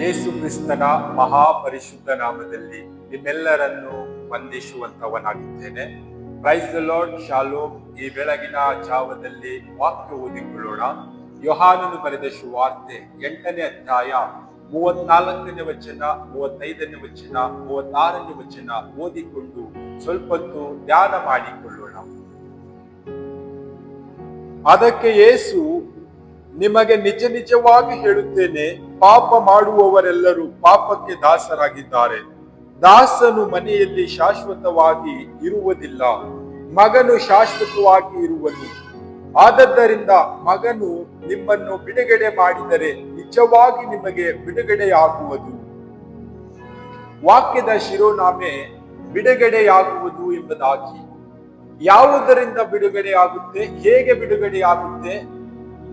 ಯೇಸು ಕ್ರಿಸ್ತನ ಮಹಾಪರಿಶುದ್ಧ ನಾಮದಲ್ಲಿ ನಿಮ್ಮೆಲ್ಲರನ್ನು ವಂದಿಸುವಂತವನಾಗಿದ್ದೇನೆ ಪ್ರೈಸ್ ಲಾರ್ಡ್ ಶಾಲೋಮ್ ಈ ಬೆಳಗಿನ ಜಾವದಲ್ಲಿ ವಾಕ್ಯ ಓದಿಕೊಳ್ಳೋಣ. ಯೋಹಾನನು ಬರೆದ ಶುವಾರ್ತೆ ಎಂಟನೇ ಅಧ್ಯಾಯ ಮೂವತ್ನಾಲ್ಕನೇ ವಚನ, ಮೂವತ್ತೈದನೇ ವಚನ, ಮೂವತ್ತಾರನೇ ವಚನ ಓದಿಕೊಂಡು ಸ್ವಲ್ಪ ಹೊತ್ತು ಧ್ಯಾನ ಮಾಡಿಕೊಳ್ಳೋಣ. ಅದಕ್ಕೆ ಯೇಸು ನಿಮಗೆ ನಿಜ ನಿಜವಾಗಿ ಹೇಳುತ್ತೇನೆ, ಪಾಪ ಮಾಡುವವರೆಲ್ಲರೂ ಪಾಪಕ್ಕೆ ದಾಸರಾಗಿದ್ದಾರೆ. ದಾಸನು ಮನೆಯಲ್ಲಿ ಶಾಶ್ವತವಾಗಿ ಇರುವುದಿಲ್ಲ, ಮಗನು ಶಾಶ್ವತವಾಗಿ ಇರುವನು. ಆದದ್ದರಿಂದ ಮಗನು ನಿಮ್ಮನ್ನು ಬಿಡುಗಡೆ ಮಾಡಿದರೆ ನಿಜವಾಗಿ ನಿಮಗೆ ಬಿಡುಗಡೆಯಾಗುವುದು. ವಾಕ್ಯದ ಶಿರೋನಾಮೆ ಬಿಡುಗಡೆಯಾಗುವುದು ಎಂಬುದಾಗಿ. ಯಾವುದರಿಂದ ಬಿಡುಗಡೆಯಾಗುತ್ತೆ, ಹೇಗೆ ಬಿಡುಗಡೆಯಾಗುತ್ತೆ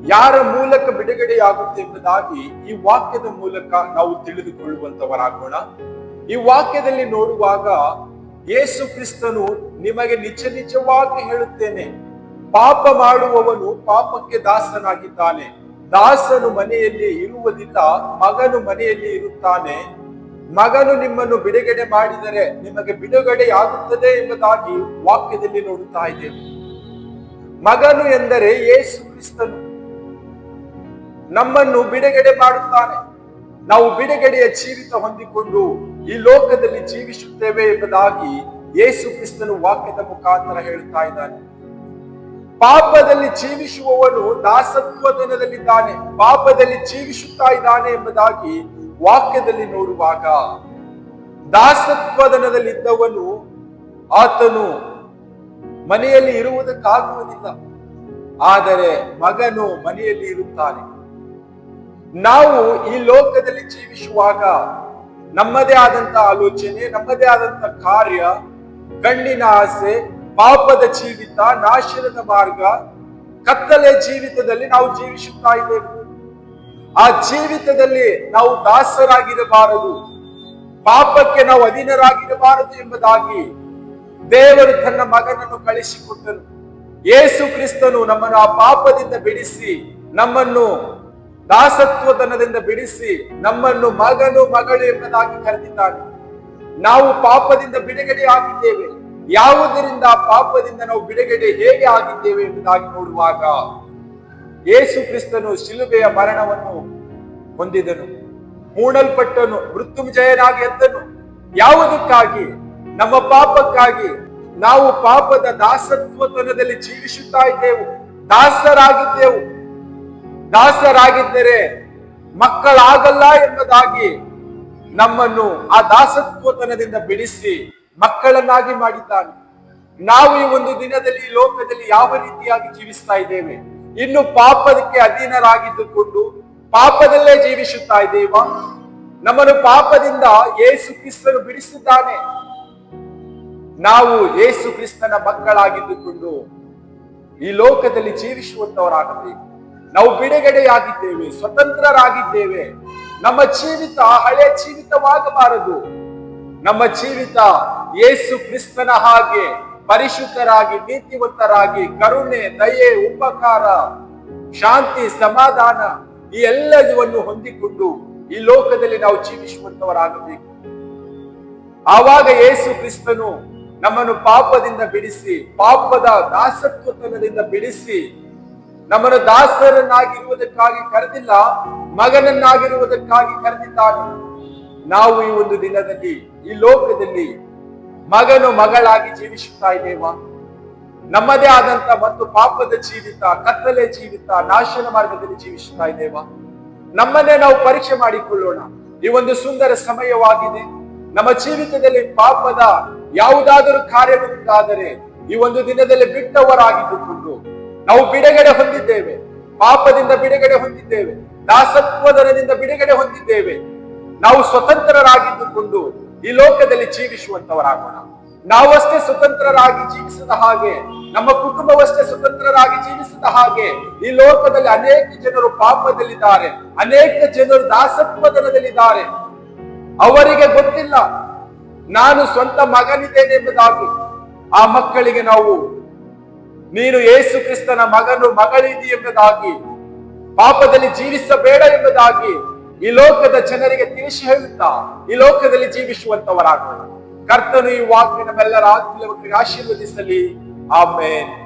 ಯಾರ ಮೂಲಕ ಬಿಡುಗಡೆಯಾಗುತ್ತೆ ಎಂಬುದಾಗಿ ಈ ವಾಕ್ಯದ ಮೂಲಕ ನಾವು ತಿಳಿದುಕೊಳ್ಳುವಂತವರಾಗೋಣ. ಈ ವಾಕ್ಯದಲ್ಲಿ ನೋಡುವಾಗ ಯೇಸು ಕ್ರಿಸ್ತನು ನಿಮಗೆ ನಿಜ ನಿಜವಾಗಿ ಹೇಳುತ್ತೇನೆ. ಪಾಪ ಮಾಡುವವನು ಪಾಪಕ್ಕೆ ದಾಸನಾಗಿದ್ದಾನೆ. ದಾಸನು ಮನೆಯಲ್ಲಿ ಇರುವುದಿಲ್ಲ, ಮಗನು ಮನೆಯಲ್ಲಿ ಇರುತ್ತಾನೆ. ಮಗನು ನಿಮ್ಮನ್ನು ಬಿಡುಗಡೆ ಮಾಡಿದರೆ ನಿಮಗೆ ಬಿಡುಗಡೆಯಾಗುತ್ತದೆ ಎಂಬುದಾಗಿ ವಾಕ್ಯದಲ್ಲಿ ನೋಡುತ್ತಾ ಇದ್ದೇವೆ. ಮಗನು ಎಂದರೆ ಯೇಸು ಕ್ರಿಸ್ತನು. ನಮ್ಮನ್ನು ಬಿಡುಗಡೆ ಮಾಡುತ್ತಾನೆ ನಾವು ಬಿಡುಗಡೆಯ ಜೀವಿತ ಹೊಂದಿಕೊಂಡು ಈ ಲೋಕದಲ್ಲಿ ಜೀವಿಸುತ್ತೇವೆ ಎಂಬುದಾಗಿ ಯೇಸು ಕ್ರಿಸ್ತನು ವಾಕ್ಯದ ಮುಖಾಂತರ ಹೇಳುತ್ತಾ ಇದ್ದಾನೆ. ಪಾಪದಲ್ಲಿ ಜೀವಿಸುವವನು ದಾಸತ್ವದನದಲ್ಲಿದ್ದಾನೆ ಪಾಪದಲ್ಲಿ ಜೀವಿಸುತ್ತಾ ಇದ್ದಾನೆ ಎಂಬುದಾಗಿ ವಾಕ್ಯದಲ್ಲಿ ನೋಡುವಾಗ ದಾಸತ್ವದನದಲ್ಲಿದ್ದವನು ಆತನು ಮನೆಯಲ್ಲಿ ಇರುವುದಕ್ಕಾಗುವುದಿಲ್ಲ. ಆದರೆ ಮಗನು ಮನೆಯಲ್ಲಿ ಇರುತ್ತಾನೆ. ನಾವು ಈ ಲೋಕದಲ್ಲಿ ಜೀವಿಸುವಾಗ ನಮ್ಮದೇ ಆದಂತ ಆಲೋಚನೆ, ನಮ್ಮದೇ ಆದಂತ ಕಾರ್ಯ, ಗಂಡಿನ ಆಸೆ, ಪಾಪದ ಜೀವಿತ, ನಾಶನದ ಮಾರ್ಗ, ಕತ್ತಲೆ ಜೀವಿತದಲ್ಲಿ ನಾವು ಜೀವಿಸುತ್ತಾ ಇದ್ದೇವೆ. ಆ ಜೀವಿತದಲ್ಲಿ ನಾವು ದಾಸರಾಗಿರಬಾರದು. ಪಾಪಕ್ಕೆ ನಾವು ಅಧೀನರಾಗಿರಬಾರದು ಎಂಬುದಾಗಿ ದೇವರು ತನ್ನ ಮಗನನ್ನು ಕಳಿಸಿಕೊಟ್ಟನು. ಯೇಸು ಕ್ರಿಸ್ತನು ನಮ್ಮನ್ನು ಆ ಪಾಪದಿಂದ ಬಿಡಿಸಿ ನಮ್ಮನ್ನು ದಾಸತ್ವತನದಿಂದ ಬಿಡಿಸಿ ನಮ್ಮನ್ನು ಮಗನು ಮಗಳು ಎಂಬುದಾಗಿ ಕರೆದಿದ್ದಾನೆ. ನಾವು ಪಾಪದಿಂದ ಬಿಡುಗಡೆ ಆಗಿದ್ದೇವೆ. ಯಾವುದರಿಂದ ಪಾಪದಿಂದ ನಾವು ಬಿಡುಗಡೆ ಹೇಗೆ ಆಗಿದ್ದೇವೆ ಎಂಬುದಾಗಿ ನೋಡುವಾಗ ಯೇಸು ಕ್ರಿಸ್ತನು ಶಿಲುಬೆಯ ಮರಣವನ್ನು ಹೊಂದಿದನು. ಮೂಡಲ್ಪಟ್ಟನು ಮೃತ್ಯುಂಜಯನಾಗಿ ಎದ್ದನು. ಯಾವುದಕ್ಕಾಗಿ? ನಮ್ಮ ಪಾಪಕ್ಕಾಗಿ. ನಾವು ಪಾಪದ ದಾಸತ್ವತನದಲ್ಲಿ ಜೀವಿಸುತ್ತಾ ಇದ್ದೆವು. ದಾಸರಾಗಿದ್ದೆವು. ದಾಸರಾಗಿದ್ದರೆ ಮಕ್ಕಳಾಗಲ್ಲ ಎಂಬುದಾಗಿ ನಮ್ಮನ್ನು ಆ ದಾಸತ್ವತನದಿಂದ ಬಿಡಿಸಿ ಮಕ್ಕಳನ್ನಾಗಿ ಮಾಡಿದ್ದಾನೆ. ನಾವು ಈ ಒಂದು ದಿನದಲ್ಲಿ ಲೋಕದಲ್ಲಿ ಯಾವ ರೀತಿಯಾಗಿ ಜೀವಿಸ್ತಾ ಇದ್ದೇವೆ? ಇನ್ನು ಪಾಪದಕ್ಕೆ ಅಧೀನರಾಗಿದ್ದುಕೊಂಡು ಪಾಪದಲ್ಲೇ ಜೀವಿಸುತ್ತಾ ಇದ್ದೇವ? ನಮ್ಮನ್ನು ಪಾಪದಿಂದ ಏಸು ಕ್ರಿಸ್ತನು ಬಿಡಿಸಿದ್ದಾನೆ. ನಾವು ಯೇಸು ಕ್ರಿಸ್ತನ ಮಕ್ಕಳಾಗಿದ್ದುಕೊಂಡು ಈ ಲೋಕದಲ್ಲಿ ಜೀವಿಸುವಂತವರಾಗಬೇಕು. ನಾವು ಬಿಡುಗಡೆಯಾಗಿದ್ದೇವೆ, ಸ್ವತಂತ್ರರಾಗಿದ್ದೇವೆ. ನಮ್ಮ ಜೀವಿತ ಹಳೆ ಜೀವಿತವಾಗಬಾರದು. ನಮ್ಮ ಜೀವಿತ ಯೇಸು ಕ್ರಿಸ್ತನ ಹಾಗೆ ಪರಿಶುದ್ಧರಾಗಿ, ನೀತಿವಂತರಾಗಿ, ಕರುಣೆ, ದಯೆ, ಉಪಕಾರ, ಶಾಂತಿ, ಸಮಾಧಾನ ಈ ಎಲ್ಲವನ್ನು ಹೊಂದಿಕೊಂಡು ಈ ಲೋಕದಲ್ಲಿ ನಾವು ಜೀವಿಸುವಂತವರಾಗಬೇಕು. ಆವಾಗ ಯೇಸು ಕ್ರಿಸ್ತನು ನಮ್ಮನ್ನು ಪಾಪದಿಂದ ಬಿಡಿಸಿ, ಪಾಪದ ದಾಸತ್ವತನದಿಂದ ಬಿಡಿಸಿ ನಮ್ಮನ್ನು ದಾಸರನ್ನಾಗಿರುವುದಕ್ಕಾಗಿ ಕರೆದಿಲ್ಲ, ಮಗನನ್ನಾಗಿರುವುದಕ್ಕಾಗಿ ಕರೆದಿದ್ದಾನೆ. ನಾವು ಈ ಒಂದು ದಿನದಲ್ಲಿ, ಈ ಲೋಕದಲ್ಲಿ ಮಗನು ಮಗಳಾಗಿ ಜೀವಿಸುತ್ತಾ ಇದ್ದೇವಾ? ನಮ್ಮದೇ ಆದಂತ ಮತ್ತು ಪಾಪದ ಜೀವಿತ, ಕತ್ತಲೆ ಜೀವಿತ, ನಾಶನ ಮಾರ್ಗದಲ್ಲಿ ಜೀವಿಸುತ್ತಾ ಇದ್ದೇವಾ? ನಮ್ಮನ್ನೇ ನಾವು ಪರೀಕ್ಷೆ ಮಾಡಿಕೊಳ್ಳೋಣ. ಈ ಒಂದು ಸುಂದರ ಸಮಯವಾಗಿದೆ. ನಮ್ಮ ಜೀವಿತದಲ್ಲಿ ಪಾಪದ ಯಾವುದಾದರೂ ಕಾರ್ಯವಿರುತ್ತಾದರೆ, ಈ ಒಂದು ದಿನದಲ್ಲಿ ಬಿಟ್ಟವರಾಗಿದ್ದುಕೊಂಡು ನಾವು ಬಿಡುಗಡೆ ಹೊಂದಿದ್ದೇವೆ. ಪಾಪದಿಂದ ಬಿಡುಗಡೆ ಹೊಂದಿದ್ದೇವೆ. ದಾಸತ್ವದನದಿಂದ ಬಿಡುಗಡೆ ಹೊಂದಿದ್ದೇವೆ. ನಾವು ಸ್ವತಂತ್ರರಾಗಿದ್ದುಕೊಂಡು ಈ ಲೋಕದಲ್ಲಿ ಜೀವಿಸುವಂತವರಾಗೋಣ. ನಾವಷ್ಟೇ ಸ್ವತಂತ್ರರಾಗಿ ಜೀವಿಸದ ಹಾಗೆ, ನಮ್ಮ ಕುಟುಂಬವಷ್ಟೇ ಸ್ವತಂತ್ರರಾಗಿ ಜೀವಿಸದ ಹಾಗೆ ಈ ಲೋಕದಲ್ಲಿ ಅನೇಕ ಜನರು ಪಾಪದಲ್ಲಿದ್ದಾರೆ, ಅನೇಕ ಜನರು ದಾಸತ್ವದನದಲ್ಲಿದ್ದಾರೆ ಅವರಿಗೆ ಗೊತ್ತಿಲ್ಲ, ನಾನು ಸ್ವಂತ ಮಗನಿದ್ದೇನೆ ಎಂಬುದಾಗಿ. ಆ ಮಕ್ಕಳಿಗೆ ನಾವು ನೀನು ಯೇಸು ಕ್ರಿಸ್ತನ ಮಗನು ಮಗಳಿದಿ ಎಂಬುದಾಗಿ, ಪಾಪದಲ್ಲಿ ಜೀವಿಸಬೇಡ ಎಂಬುದಾಗಿ ಈ ಲೋಕದ ಜನರಿಗೆ ತಿಳಿಸಿ ಹೇಳುತ್ತಾ, ಈ ಲೋಕದಲ್ಲಿ ಜೀವಿಸುವಂತವರಾಗೋಣ. ಕರ್ತನು ಈ ವಾಕ್ಯ ನಮ್ಮೆಲ್ಲರ ಆತ್ಮೀಯ ಆಶೀರ್ವದಿಸಲಿ. ಆಮೇನ್.